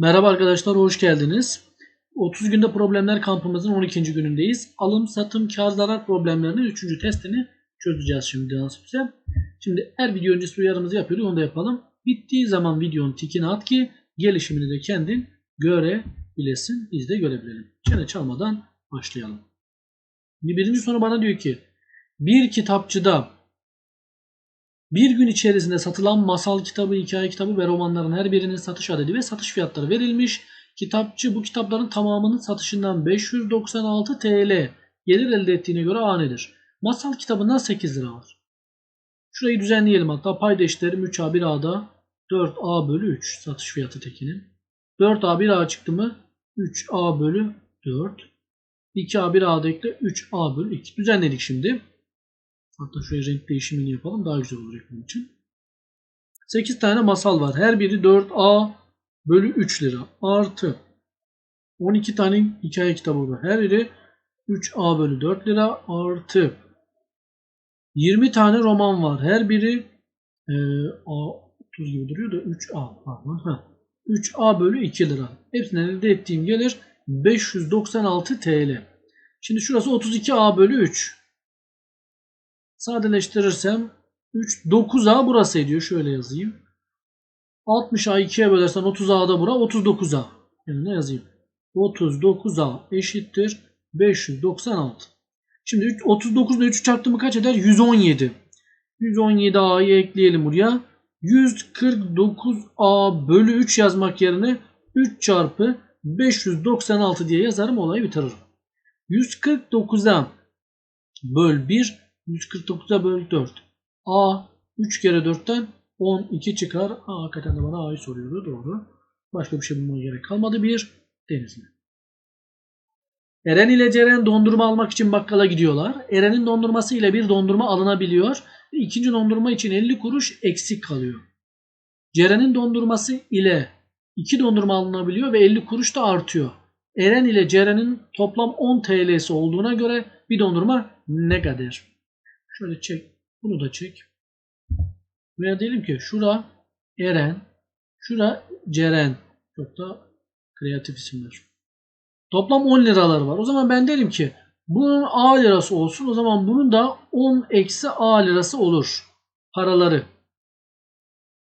Merhaba arkadaşlar, hoş geldiniz. 30 günde problemler kampımızın 12. günündeyiz. Alım, satım, kar, zarar problemlerinin 3. testini çözeceğiz şimdi nasipse. Şimdi her video öncesi uyarımızı yapıyorduk, onu da yapalım. Bittiği zaman videonun tikini at ki gelişimini de kendin görebilesin, biz de görebilelim. Çene çalmadan başlayalım. Birinci soru bana diyor ki bir kitapçıda bir gün içerisinde satılan masal kitabı, hikaye kitabı ve romanların her birinin satış adedi ve satış fiyatları verilmiş. Kitapçı bu kitapların tamamının satışından 596 TL gelir elde ettiğine göre A nedir? Masal kitabından 8 lira var. Şurayı düzenleyelim hatta payda eşitlerim 3A 1A'da 4A bölü 3 satış fiyatı tekinin. 4A 1A çıktı mı 3A bölü 4. 2A 1A'da ekle 3A bölü 2. Düzenledik şimdi. Hatta şöyle renk değişimini yapalım. Daha güzel olacak bunun için. 8 tane masal var. Her biri 4A bölü 3 lira. Artı 12 tane hikaye kitabı var. Her biri 3A bölü 4 lira. Artı 20 tane roman var. Her biri e, A 30 gibi duruyor da 3A pardon. Ha. 3A bölü 2 lira. Hepsinden elde ettiğim gelir 596 TL. Şimdi şurası 32A bölü 3. Sadeleştirirsem 3 9A burası ediyor. Şöyle yazayım. 60A 2'ye bölersen 30A'da bura 39A. Yani ne yazayım? 39A eşittir 596. Şimdi 39 ile 3 çarptığımı kaç eder? 117. 117A'yı ekleyelim buraya. 149A bölü 3 yazmak yerine 3 çarpı 596 diye yazarım olayı bitiririm. 149'a böl 1 149'a böl 4. A 3 kere 4'ten 12 çıkar. A hakikaten de bana A'yı soruyordu. Doğru. Başka bir şey bulmaya gerek kalmadı. Bir Denizli. Eren ile Ceren dondurma almak için bakkala gidiyorlar. Eren'in dondurması ile bir dondurma alınabiliyor. İkinci dondurma için 50 kuruş eksik kalıyor. Ceren'in dondurması ile iki dondurma alınabiliyor ve 50 kuruş da artıyor. Eren ile Ceren'in toplam 10 TL'si olduğuna göre bir dondurma ne kadar? Şöyle çek. Bunu da çek. Veya diyelim ki şura Eren, şura Ceren. Çok da kreatif isimler. Toplam 10 liralar var. O zaman ben derim ki bunun A lirası olsun. O zaman bunun da 10 eksi A lirası olur. Paraları.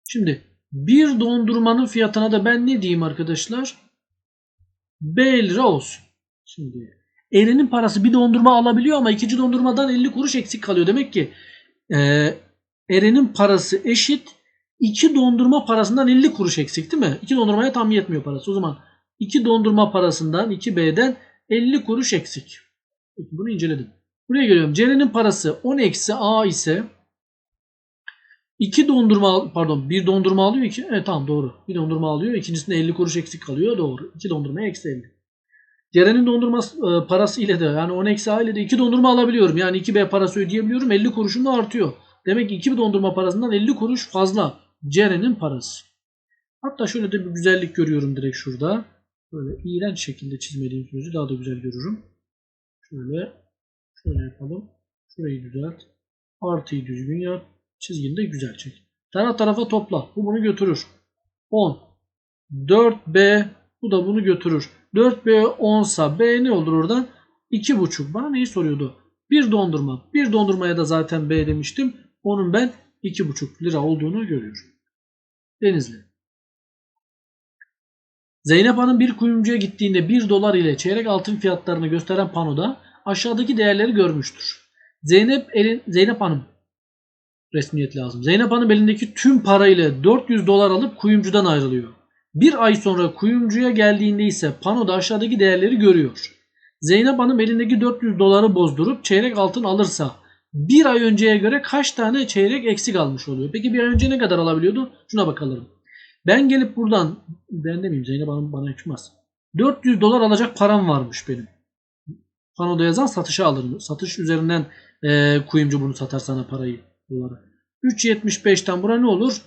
Şimdi bir dondurmanın fiyatına da ben ne diyeyim arkadaşlar? B lira olsun. Şimdi Eren'in parası bir dondurma alabiliyor ama ikinci dondurmadan 50 kuruş eksik kalıyor. Demek ki e, Eren'in parası eşit iki dondurma parasından 50 kuruş eksik değil mi? İki dondurmaya tam yetmiyor parası. O zaman iki dondurma parasından 2B'den 50 kuruş eksik. Peki bunu inceledim. Buraya geliyorum. Ceren'in parası 10 eksi A ise iki dondurma pardon bir dondurma alıyor ki evet tamam doğru. Bir dondurma alıyor. İkincisinde 50 kuruş eksik kalıyor. Doğru. İki dondurmaya eksi 50. Ceren'in dondurma e, parası ile de yani 10 eksi ile de 2 dondurma alabiliyorum. Yani 2B parası ödeyebiliyorum. 50 kuruşum da artıyor. Demek ki 2 dondurma parasından 50 kuruş fazla Ceren'in parası. Hatta şöyle de bir güzellik görüyorum direkt şurada. Böyle iğrenç şekilde çizmediğim sözü daha da güzel görürüm. Şöyle şöyle yapalım. Şurayı düzelt. Artıyı düzgün yap. Çizgini de güzel çek. Taraf tarafa topla. Bu bunu götürür. 10. 4B bu da bunu götürür. 4B 10 sa B ne olur oradan? 2,5. Bana neyi soruyordu? Bir dondurma. Bir dondurmaya da zaten B demiştim. Onun ben 2,5 lira olduğunu görüyorum. Denizli. Zeynep Hanım bir kuyumcuya gittiğinde 1 dolar ile çeyrek altın fiyatlarını gösteren panoda aşağıdaki değerleri görmüştür. Zeynep elin Zeynep Hanım resmiyet lazım. Zeynep Hanım elindeki tüm parayla 400 dolar alıp kuyumcudan ayrılıyor. Bir ay sonra kuyumcuya geldiğinde ise panoda aşağıdaki değerleri görüyor. Zeynep Hanım elindeki 400 doları bozdurup çeyrek altın alırsa bir ay önceye göre kaç tane çeyrek eksik almış oluyor? Peki bir ay önce ne kadar alabiliyordu? Şuna bakalım. Ben gelip buradan ben demeyeyim Zeynep Hanım bana hükmez. 400 dolar alacak param varmış benim. Panoda yazan satışa alır. Satış üzerinden e, kuyumcu bunu satar sana parayı. Doları. 3.75'ten bura ne olur?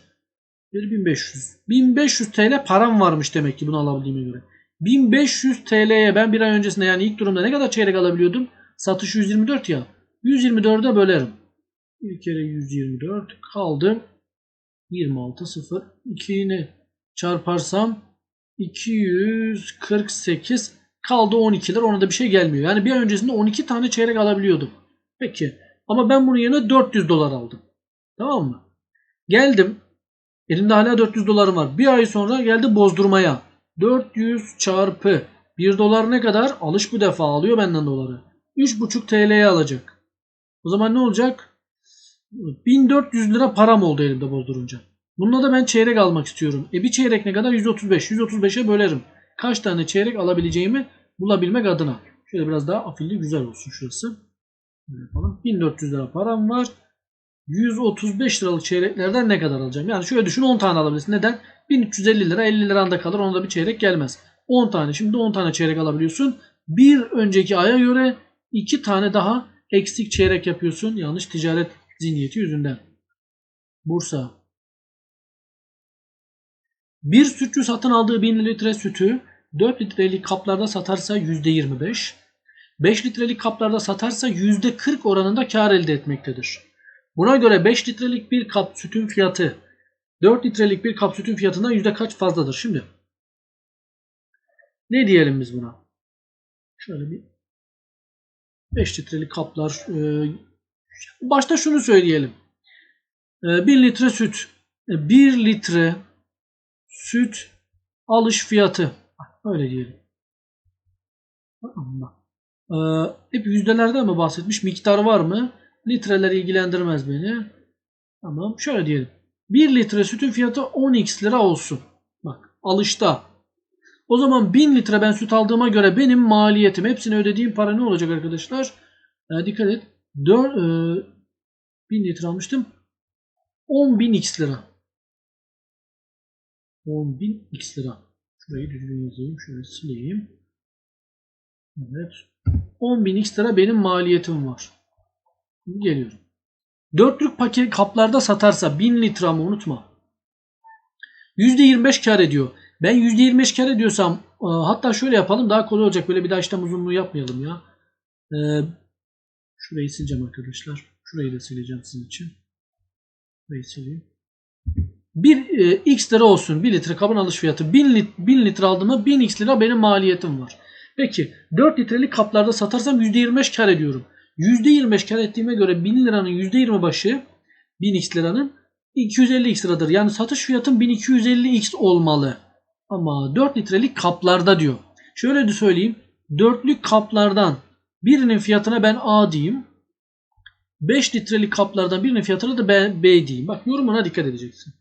1500. 1500 TL param varmış demek ki bunu alabildiğime göre. 1500 TL'ye ben bir ay öncesinde yani ilk durumda ne kadar çeyrek alabiliyordum? Satış 124 ya. 124'e bölerim. Bir kere 124 kaldı. 26 0 2'ni çarparsam 248 kaldı 12 lira ona da bir şey gelmiyor. Yani bir ay öncesinde 12 tane çeyrek alabiliyordum. Peki ama ben bunun yerine 400 dolar aldım. Tamam mı? Geldim. Elimde hala 400 dolarım var. Bir ay sonra geldi bozdurmaya. 400 çarpı 1 dolar ne kadar? Alış bu defa alıyor benden doları. 3,5 TL'ye alacak. O zaman ne olacak? 1400 lira param oldu elimde bozdurunca. Bununla da ben çeyrek almak istiyorum. E bir çeyrek ne kadar? 135. 135'e bölerim. Kaç tane çeyrek alabileceğimi bulabilmek adına. Şöyle biraz daha afilli güzel olsun şurası. Böyle yapalım. 1400 lira param var. 135 liralık çeyreklerden ne kadar alacağım? Yani şöyle düşün 10 tane alabilirsin. Neden? 1350 lira 50 liranda kalır. Onda bir çeyrek gelmez. 10 tane. Şimdi 10 tane çeyrek alabiliyorsun. Bir önceki aya göre 2 tane daha eksik çeyrek yapıyorsun. Yanlış ticaret zihniyeti yüzünden. Bursa. Bir sütçü satın aldığı 1000 litre sütü 4 litrelik kaplarda satarsa %25, 5 litrelik kaplarda satarsa %40 oranında kar elde etmektedir. Buna göre 5 litrelik bir kap sütün fiyatı 4 litrelik bir kap sütün fiyatından yüzde kaç fazladır? Şimdi ne diyelim biz buna? Şöyle bir 5 litrelik kaplar e, başta şunu söyleyelim. 1 litre süt 1 litre süt alış fiyatı öyle diyelim. Ee, hep yüzdelerden mi bahsetmiş? Miktar var mı? Litreler ilgilendirmez beni. Tamam. Şöyle diyelim. 1 litre sütün fiyatı 10x lira olsun. Bak alışta. O zaman 1000 litre ben süt aldığıma göre benim maliyetim hepsini ödediğim para ne olacak arkadaşlar? Ee, dikkat et. 4, e, 1000 litre almıştım. 10.000 x lira. 10.000 x lira. Şurayı düzgün yazayım. Şöyle sileyim. Evet. 10.000 x lira benim maliyetim var. Geliyorum. Dörtlük paket kaplarda satarsa 1000 litre ama unutma. %25 kar ediyor. Ben %25 kar ediyorsam e, hatta şöyle yapalım daha kolay olacak. Böyle bir daha işlem uzunluğu yapmayalım ya. Ee, şurayı sileceğim arkadaşlar. Şurayı da sileceğim sizin için. Şurayı sileyim. 1 e, x lira olsun. 1 litre kabın alış fiyatı. 1000, lit, 1000 litre aldığımda 1000 x lira benim maliyetim var. Peki 4 litrelik kaplarda satarsam %25 kar ediyorum. %25 kar ettiğime göre 1000 liranın %20 başı 1000x liranın 250x liradır. Yani satış fiyatım 1250x olmalı. Ama 4 litrelik kaplarda diyor. Şöyle de söyleyeyim. Dörtlük kaplardan birinin fiyatına ben A diyeyim. 5 litrelik kaplardan birinin fiyatına da B, B diyeyim. Bak yorumuna dikkat edeceksin.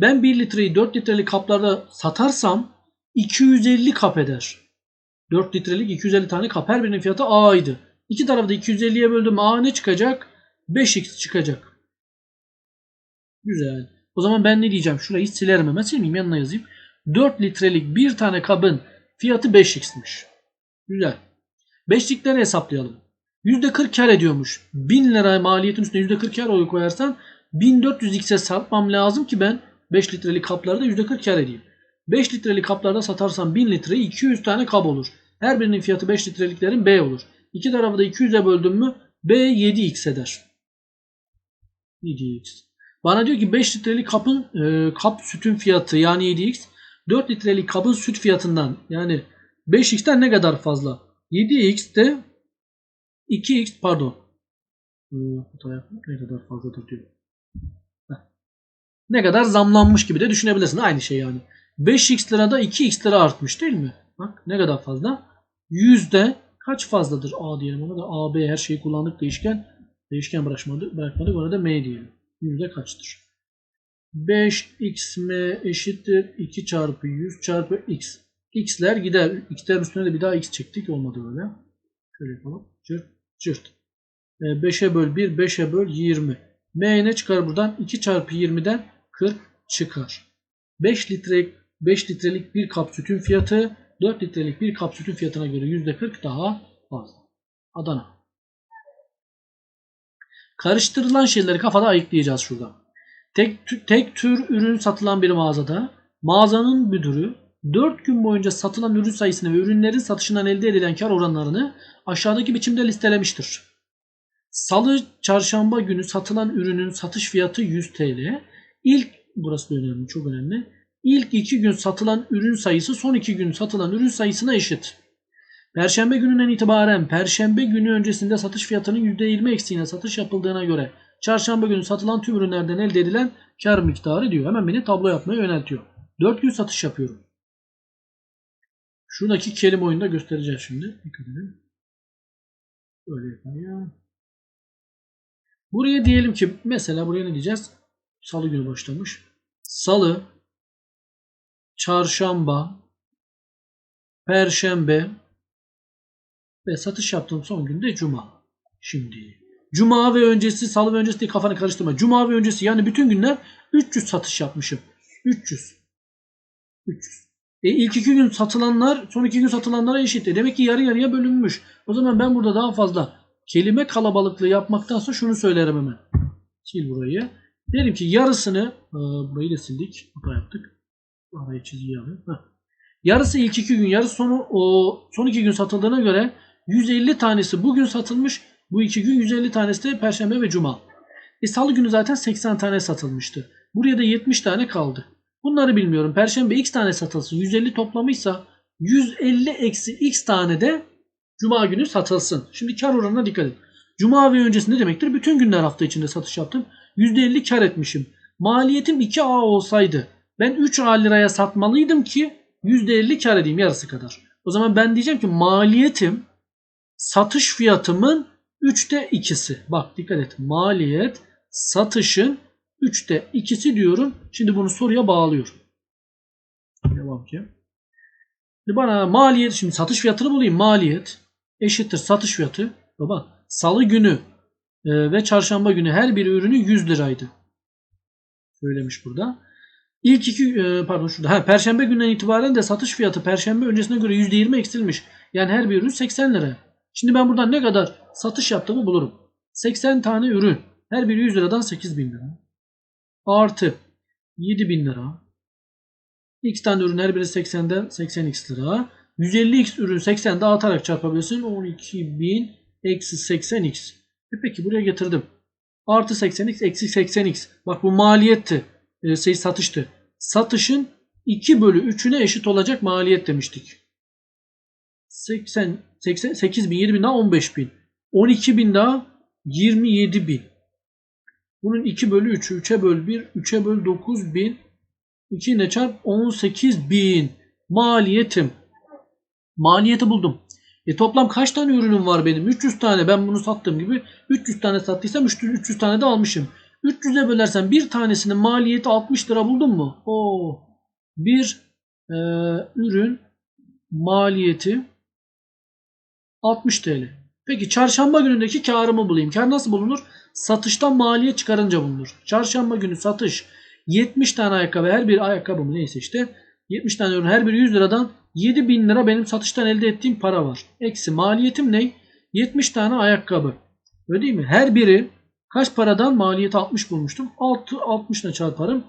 Ben 1 litreyi 4 litrelik kaplarda satarsam 250 kap eder. 4 litrelik 250 tane kap. Her birinin fiyatı A'ydı. İki tarafı da 250'ye böldüm. A ne çıkacak? 5x çıkacak. Güzel. O zaman ben ne diyeceğim? Şurayı silerim hemen. Silmeyeyim yanına yazayım. 4 litrelik bir tane kabın fiyatı 5x'miş. Güzel. 5'likleri hesaplayalım. %40 kar ediyormuş. 1000 lira maliyetin üstüne %40 kar oyu koyarsan 1400x'e satmam lazım ki ben 5 litrelik kaplarda %40 kar edeyim. 5 litrelik kaplarda satarsam 1000 litre 200 tane kap olur. Her birinin fiyatı 5 litreliklerin B olur. İki tarafı da 200'e böldüm mü B 7x eder. 7x. Bana diyor ki 5 litrelik kapın e, kap sütün fiyatı yani 7x 4 litrelik kabın süt fiyatından yani 5x'ten ne kadar fazla? 7x de 2x pardon. Ne kadar fazladır diyor. Ne kadar zamlanmış gibi de düşünebilirsin. Aynı şey yani. 5x lirada 2x lira artmış değil mi? Bak ne kadar fazla? Yüzde kaç fazladır A diyelim ona da A, B her şeyi kullandık değişken. Değişken bırakmadık, bırakmadık ona da M diyelim. Yüzde kaçtır? 5xm eşittir 2 çarpı 100 çarpı x. x'ler gider. x'ler üstüne de bir daha x çektik. Olmadı öyle. Şöyle yapalım. Cırt cırt. 5'e böl 1, 5'e böl 20. M ne çıkar buradan? 2 çarpı 20'den 40 çıkar. 5 litre 5 litrelik bir kap sütün fiyatı 4 litrelik bir kap sütün fiyatına göre %40 daha fazla. Adana. Karıştırılan şeyleri kafada ayıklayacağız şurada. Tek, tek tür ürün satılan bir mağazada mağazanın müdürü 4 gün boyunca satılan ürün sayısını ve ürünlerin satışından elde edilen kar oranlarını aşağıdaki biçimde listelemiştir. Salı, çarşamba günü satılan ürünün satış fiyatı 100 TL. İlk, burası da önemli, çok önemli. İlk iki gün satılan ürün sayısı son iki gün satılan ürün sayısına eşit. Perşembe gününden itibaren Perşembe günü öncesinde satış fiyatının %20 eksiğine satış yapıldığına göre Çarşamba günü satılan tüm ürünlerden elde edilen kar miktarı diyor. Hemen beni tablo yapmaya yöneltiyor. 4 gün satış yapıyorum. Şuradaki kelime oyunda göstereceğiz şimdi. Böyle yapalım. Buraya diyelim ki mesela buraya ne diyeceğiz? Salı günü başlamış. Salı, çarşamba, perşembe ve satış yaptığım son günde cuma. Şimdi cuma ve öncesi, salı ve öncesi diye kafanı karıştırma. Cuma ve öncesi yani bütün günler 300 satış yapmışım. 300. 300. E ilk iki gün satılanlar son iki gün satılanlara eşit. E demek ki yarı yarıya bölünmüş. O zaman ben burada daha fazla kelime kalabalıklığı yapmaktansa şunu söylerim hemen. Sil burayı. Derim ki yarısını e, burayı da sildik. Hata yaptık. Arayı çizgiyi alayım. Heh. Yarısı ilk iki gün, yarısı sonu o son iki gün satıldığına göre 150 tanesi bugün satılmış. Bu iki gün 150 tanesi de Perşembe ve Cuma. E salı günü zaten 80 tane satılmıştı. Buraya da 70 tane kaldı. Bunları bilmiyorum. Perşembe x tane satılsın. 150 toplamıysa 150 eksi x tane de Cuma günü satılsın. Şimdi kar oranına dikkat edin. Cuma ve öncesinde demektir. Bütün günler hafta içinde satış yaptım. %50 kar etmişim. Maliyetim 2A olsaydı ben 3A liraya satmalıydım ki %50 kar edeyim yarısı kadar. O zaman ben diyeceğim ki maliyetim satış fiyatımın 3'te 2'si. Bak dikkat et. Maliyet satışın 3'te 2'si diyorum. Şimdi bunu soruya bağlıyorum. Devam ki. Şimdi bana maliyet şimdi satış fiyatını bulayım. Maliyet eşittir satış fiyatı. Baba salı günü e, ve çarşamba günü her bir ürünü 100 liraydı. Söylemiş burada. İlk iki e, pardon şurada. Ha, perşembe günden itibaren de satış fiyatı perşembe öncesine göre %20 eksilmiş. Yani her bir ürün 80 lira. Şimdi ben buradan ne kadar satış yaptığımı bulurum. 80 tane ürün. Her biri 100 liradan 8 bin lira. Artı 7 bin lira. X tane ürün her biri 80'den 80x lira. 150x ürün 80 dağıtarak çarpabilirsin. 12.000 eksi 80x. E peki buraya getirdim. Artı 80x eksi 80x. Bak bu maliyetti. E, şey satıştı. Satışın 2 bölü 3'üne eşit olacak maliyet demiştik. 80, 80 8 bin, 7 bin daha 15 bin. 12 bin daha 27 bin. Bunun 2 bölü 3'ü 3'e böl 1, 3'e böl 9 bin. 2 ile çarp 18 bin. Maliyetim. Maliyeti buldum. E toplam kaç tane ürünüm var benim? 300 tane. Ben bunu sattığım gibi 300 tane sattıysam 300, 300 tane de almışım. 300'e bölersen bir tanesinin maliyeti 60 lira buldun mu? Oo. Bir e, ürün maliyeti 60 TL. Peki çarşamba günündeki karımı bulayım. Kar nasıl bulunur? Satıştan maliyet çıkarınca bulunur. Çarşamba günü satış 70 tane ayakkabı her bir ayakkabı mı neyse işte 70 tane ürün her biri 100 liradan 7 bin lira benim satıştan elde ettiğim para var. Eksi maliyetim ne? 70 tane ayakkabı. Öyle değil mi? Her biri kaç paradan maliyeti 60 bulmuştum. 6 60 ile çarparım.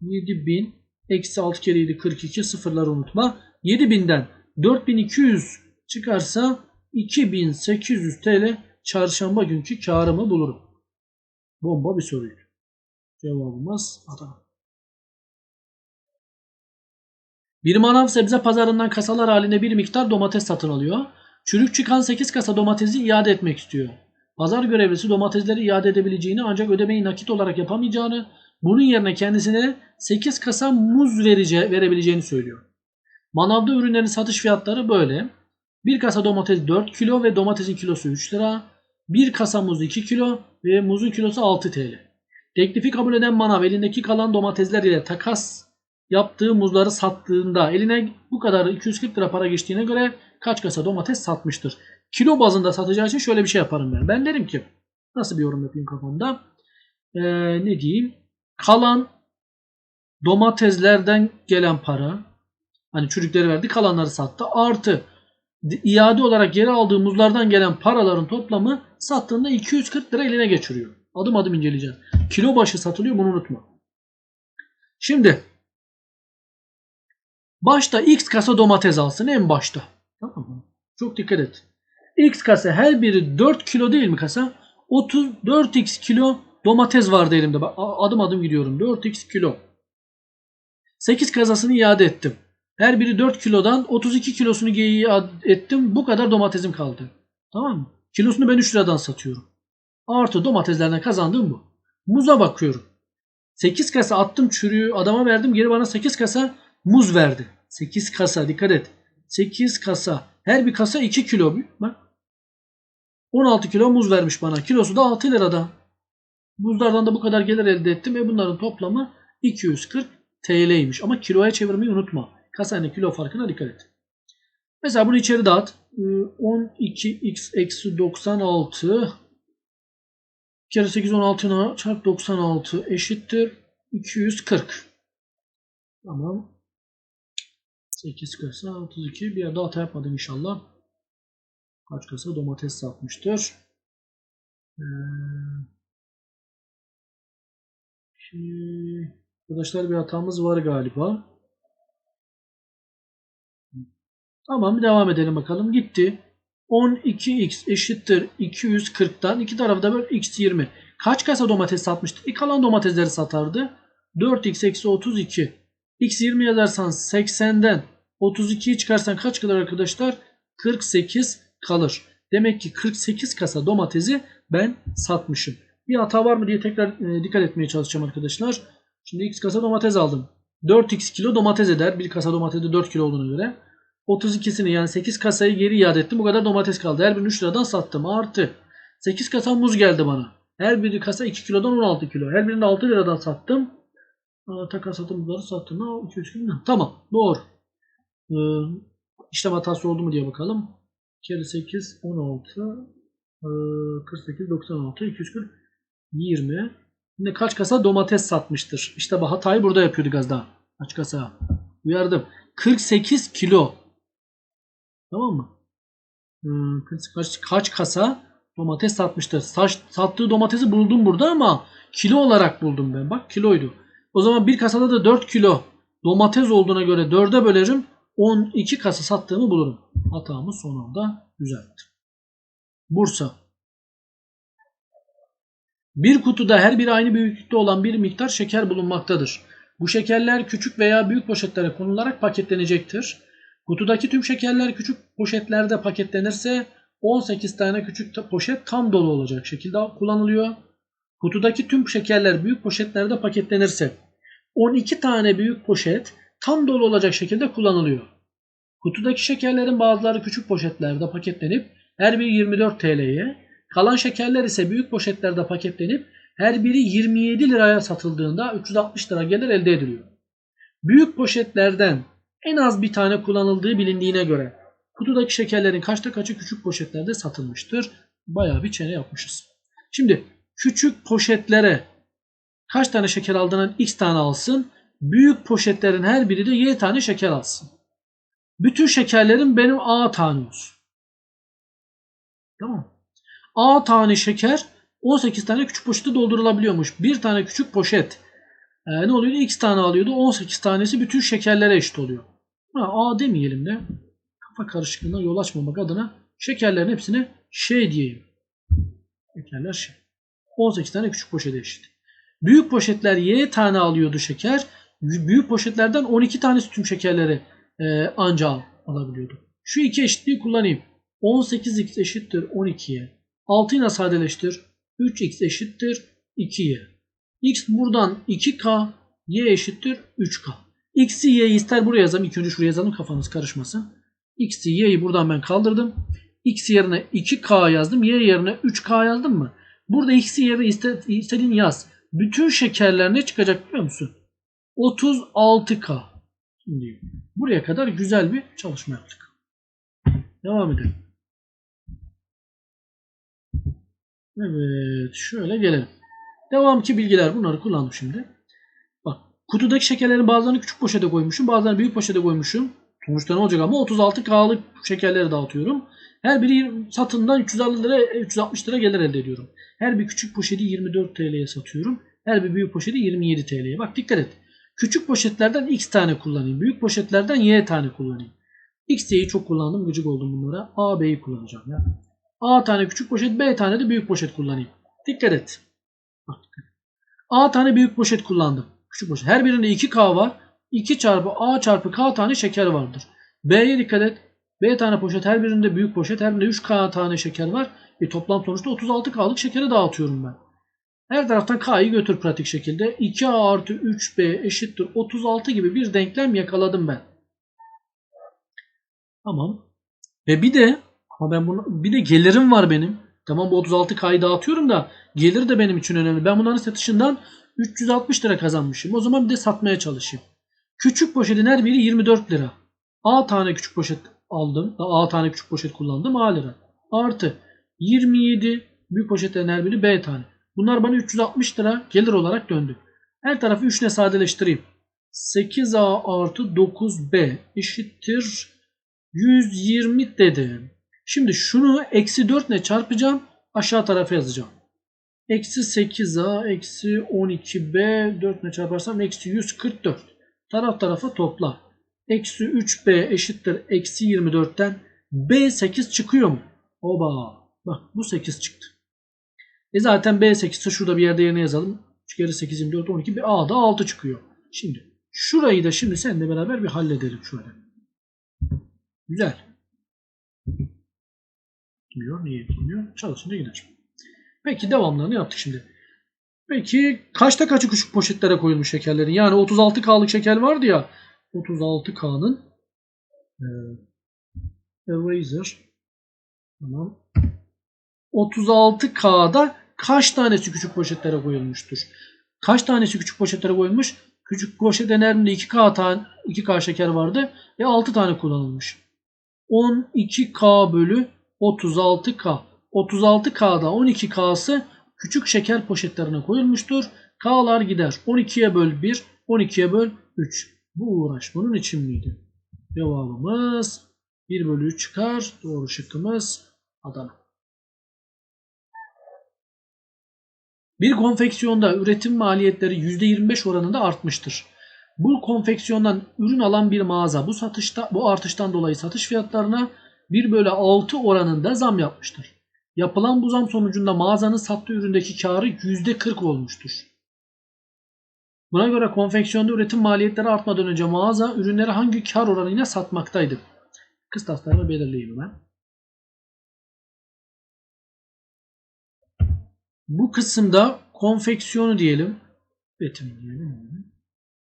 7 bin eksi 6 kere 7 42 sıfırları unutma. 7 binden 4200 çıkarsa 2800 TL çarşamba günkü karımı bulurum. Bomba bir soruydu. Cevabımız Adana. Bir manav sebze pazarından kasalar halinde bir miktar domates satın alıyor. Çürük çıkan 8 kasa domatesi iade etmek istiyor. Pazar görevlisi domatesleri iade edebileceğini ancak ödemeyi nakit olarak yapamayacağını, bunun yerine kendisine 8 kasa muz verece, verebileceğini söylüyor. Manavda ürünlerin satış fiyatları böyle. Bir kasa domates 4 kilo ve domatesin kilosu 3 lira. Bir kasa muz 2 kilo ve muzun kilosu 6 TL. Teklifi kabul eden manav elindeki kalan domatesler ile takas yaptığı muzları sattığında eline bu kadar 240 lira para geçtiğine göre kaç kasa domates satmıştır? Kilo bazında satacağı için şöyle bir şey yaparım ben. Ben derim ki nasıl bir yorum yapayım kafamda? Ee, ne diyeyim? Kalan domateslerden gelen para hani çürükleri verdi kalanları sattı artı iade olarak geri aldığı muzlardan gelen paraların toplamı sattığında 240 lira eline geçiriyor. Adım adım inceleyeceğiz. Kilo başı satılıyor bunu unutma. Şimdi başta X kasa domates alsın en başta. Tamam mı? Çok dikkat et. X kasa her biri 4 kilo değil mi kasa? 34x kilo domates vardı elimde. Bak adım adım gidiyorum. 4x kilo. 8 kasasını iade ettim. Her biri 4 kilodan 32 kilosunu geri iade ettim. Bu kadar domatesim kaldı. Tamam mı? Kilosunu ben 3 liradan satıyorum. Artı domateslerden kazandığım bu. Muza bakıyorum. 8 kasa attım çürüğü adama verdim. Geri bana 8 kasa muz verdi. 8 kasa dikkat et. 8 kasa. Her bir kasa 2 kilo. Bak. 16 kilo muz vermiş bana. Kilosu da 6 lirada. Muzlardan da bu kadar gelir elde ettim ve bunların toplamı 240 TL'ymiş. Ama kiloya çevirmeyi unutma. Kasayla kilo farkına dikkat et. Mesela bunu içeri dağıt. 12x eksi 96 kere 8 16 çarp 96 eşittir 240. Tamam. 8 kasa 32. Bir yerde hata yapmadım inşallah. Kaç kasa domates satmıştır. Ee, şimdi arkadaşlar bir hatamız var galiba. Tamam devam edelim bakalım. Gitti. 12x eşittir 240'tan iki tarafı da böyle x 20. Kaç kasa domates satmıştı? E kalan domatesleri satardı. 4x eksi 32. x 20 yazarsan 80'den 32'yi çıkarsan kaç kalır arkadaşlar? 48 kalır. Demek ki 48 kasa domatesi ben satmışım. Bir hata var mı diye tekrar e, dikkat etmeye çalışacağım arkadaşlar. Şimdi x kasa domates aldım. 4x kilo domates eder. Bir kasa domatesi 4 kilo olduğuna göre. 32'sini yani 8 kasayı geri iade ettim. Bu kadar domates kaldı. Her birini 3 liradan sattım. Artı 8 kasa muz geldi bana. Her bir kasa 2 kilodan 16 kilo. Her birini 6 liradan sattım. Takas satımları sattım. Ha, 2 3 kilo. Tamam. Doğru. Ee, işlem hatası oldu mu diye bakalım. 2 kere 8 16 48 96 240 20 Yine kaç kasa domates satmıştır. İşte bu hatayı burada yapıyorduk az daha. Kaç kasa? Uyardım. 48 kilo. Tamam mı? Kaç, kaç kasa domates satmıştır. Saç, sattığı domatesi buldum burada ama kilo olarak buldum ben. Bak kiloydu. O zaman bir kasada da 4 kilo domates olduğuna göre 4'e bölerim. 12 kasa sattığımı bulurum. Hatamı son anda düzelttim. Bursa. Bir kutuda her biri aynı büyüklükte olan bir miktar şeker bulunmaktadır. Bu şekerler küçük veya büyük poşetlere konularak paketlenecektir. Kutudaki tüm şekerler küçük poşetlerde paketlenirse 18 tane küçük poşet tam dolu olacak şekilde kullanılıyor. Kutudaki tüm şekerler büyük poşetlerde paketlenirse 12 tane büyük poşet tam dolu olacak şekilde kullanılıyor. Kutudaki şekerlerin bazıları küçük poşetlerde paketlenip her biri 24 TL'ye, kalan şekerler ise büyük poşetlerde paketlenip her biri 27 liraya satıldığında 360 lira gelir elde ediliyor. Büyük poşetlerden en az bir tane kullanıldığı bilindiğine göre kutudaki şekerlerin kaçta kaçı küçük poşetlerde satılmıştır. Bayağı bir çene yapmışız. Şimdi küçük poşetlere kaç tane şeker aldığından x tane alsın. Büyük poşetlerin her biri de y tane şeker alsın. Bütün şekerlerin benim a tane olsun. Tamam A tane şeker 18 tane küçük poşete doldurulabiliyormuş. Bir tane küçük poşet e, ne oluyor? X tane alıyordu. 18 tanesi bütün şekerlere eşit oluyor. Ha, A demeyelim de kafa karışıklığına yol açmamak adına şekerlerin hepsine şey diyeyim. Şekerler şey. 18 tane küçük poşet eşit. Büyük poşetler Y tane alıyordu şeker. Büyük poşetlerden 12 tanesi tüm şekerleri e, anca al, alabiliyordu. Şu iki eşitliği kullanayım. 18x eşittir 12'ye. 6 ile sadeleştir. 3x eşittir 2y. x buradan 2k, y eşittir 3k. x'i y'yi ister buraya yazalım. İlk önce şuraya yazalım kafanız karışmasın. x'i y'yi buradan ben kaldırdım. x yerine 2k yazdım. y yerine 3k yazdım mı? Burada x'i yerine istediğin yaz. Bütün şekerler ne çıkacak biliyor musun? 36k. Şimdi buraya kadar güzel bir çalışma yaptık. Devam edelim. Evet şöyle gelelim. Devamki bilgiler bunları kullandım şimdi. Bak kutudaki şekerlerin bazılarını küçük poşete koymuşum bazılarını büyük poşete koymuşum. Sonuçta ne olacak ama 36 K'lık şekerleri dağıtıyorum. Her biri satından 350 lira 360 lira gelir elde ediyorum. Her bir küçük poşeti 24 TL'ye satıyorum. Her bir büyük poşeti 27 TL'ye. Bak dikkat et. Küçük poşetlerden X tane kullanayım. Büyük poşetlerden Y tane kullanayım. X, Y'yi çok kullandım. Gıcık oldum bunlara. A, B'yi kullanacağım ya. A tane küçük poşet, B tane de büyük poşet kullanayım. Dikkat et. A tane büyük poşet kullandım. Küçük poşet. Her birinde 2K var. 2 çarpı A çarpı K tane şeker vardır. B'ye dikkat et. B tane poşet her birinde büyük poşet her birinde 3K tane şeker var. E toplam sonuçta 36K'lık şekeri dağıtıyorum ben. Her taraftan K'yı götür pratik şekilde. 2A artı 3B eşittir 36 gibi bir denklem yakaladım ben. Tamam. Ve bir de ama ben bunu bir de gelirim var benim. Tamam bu 36K'yı dağıtıyorum da gelir de benim için önemli. Ben bunların satışından 360 lira kazanmışım. O zaman bir de satmaya çalışayım. Küçük poşetin her biri 24 lira. A tane küçük poşet aldım. A tane küçük poşet kullandım. A lira. Artı 27 büyük poşetlerin her biri B tane. Bunlar bana 360 lira gelir olarak döndü. Her tarafı 3 ile sadeleştireyim. 8A artı 9B eşittir 120 dedim. Şimdi şunu eksi 4 ile çarpacağım. Aşağı tarafa yazacağım. Eksi 8A eksi 12B 4 ile çarparsam eksi 144. Taraf tarafa topla. Eksi 3B eşittir eksi 24'ten B 8 çıkıyor mu? Oba. Bak bu 8 çıktı. E zaten B 8 ise şurada bir yerde yerine yazalım. 3 kere 8 24 12 bir A da 6 çıkıyor. Şimdi şurayı da şimdi seninle beraber bir halledelim şöyle. Güzel. Gitmiyor. Niye gitmiyor? Çalışınca gider. Peki devamlarını yaptık şimdi. Peki kaçta kaçı küçük poşetlere koyulmuş şekerlerin? Yani 36K'lık şeker vardı ya. 36K'nın e, Eraser tamam. 36K'da kaç tanesi küçük poşetlere koyulmuştur? Kaç tanesi küçük poşetlere koyulmuş? Küçük poşet enerjinde 2K tane 2K şeker vardı ve 6 tane kullanılmış. 12K bölü 36K. 36K'da 12K'sı küçük şeker poşetlerine koyulmuştur. K'lar gider. 12'ye böl 1, 12'ye böl 3. Bu uğraş bunun için miydi? Cevabımız 1 bölü 3 çıkar. Doğru şıkkımız Adana. Bir konfeksiyonda üretim maliyetleri %25 oranında artmıştır. Bu konfeksiyondan ürün alan bir mağaza bu satışta bu artıştan dolayı satış fiyatlarına 1 bölü 6 oranında zam yapmıştır. Yapılan bu zam sonucunda mağazanın sattığı üründeki karı %40 olmuştur. Buna göre konfeksiyonda üretim maliyetleri artmadan önce mağaza ürünleri hangi kar oranıyla satmaktaydı? Kıstaslarını belirleyeyim hemen. Bu kısımda konfeksiyonu diyelim. Üretim diyelim.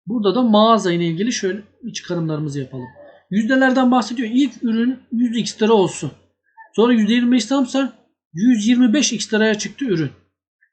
Burada da mağaza ile ilgili şöyle çıkarımlarımızı yapalım. Yüzdelerden bahsediyor. İlk ürün 100x lira olsun. Sonra %25 zamsa 125x liraya çıktı ürün.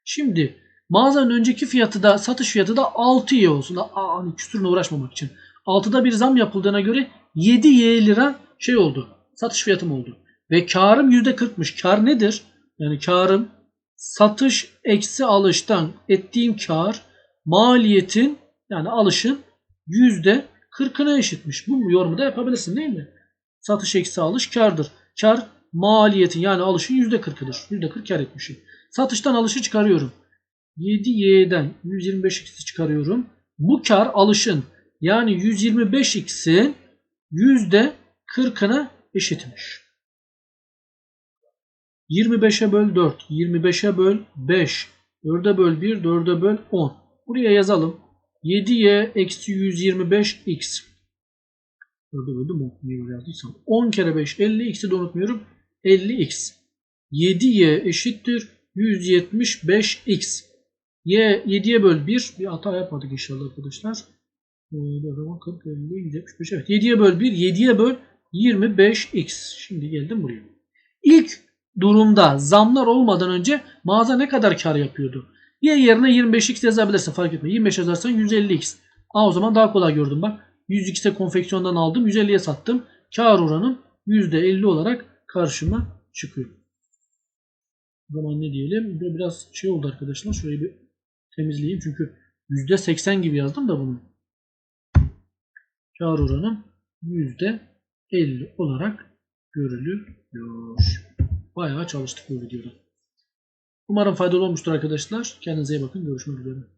Şimdi mağazanın önceki fiyatı da satış fiyatı da 6y olsun. Aa, hani küsürle uğraşmamak için. 6'da bir zam yapıldığına göre 7y lira şey oldu. Satış fiyatım oldu. Ve karım %40'mış. Kar nedir? Yani karım satış eksi alıştan ettiğim kar maliyetin yani alışın yüzde 40'ına eşitmiş. Bu yorumu da yapabilirsin değil mi? Satış eksi alış kardır. Kar maliyetin yani alışın yüzde 40'ıdır. Yüzde 40 kar etmişim. Satıştan alışı çıkarıyorum. 7y'den 125x'i çıkarıyorum. Bu kar alışın yani 125x'in yüzde 40'ına eşitmiş. 25'e böl 4, 25'e böl 5, 4'e böl 1, 4'e böl 10. Buraya yazalım. 7y eksi 125x. 4'e böldüm 10. Niye böyle yazdıysam. 10 kere 5 50. X'i de unutmuyorum. 50x. 7y eşittir 175x. Y 7'ye böl 1. Bir hata yapmadık inşallah arkadaşlar. 40, 50, 175. Evet. 7'ye böl 1. 7'ye böl 25x. Şimdi geldim buraya. İlk durumda zamlar olmadan önce mağaza ne kadar kar yapıyordu? Y yerine 25x yazabilirsin fark etme. 25 yazarsan 150x. Aa o zaman daha kolay gördüm bak. 100x'e konfeksiyondan aldım. 150'ye sattım. Kar oranım %50 olarak karşıma çıkıyor. O zaman ne diyelim? Biraz şey oldu arkadaşlar. Şöyle bir temizleyeyim. Çünkü %80 gibi yazdım da bunu. Kar oranım %50 olarak görülüyor. Bayağı çalıştık bu videoda. Umarım faydalı olmuştur arkadaşlar. Kendinize iyi bakın. Görüşmek üzere.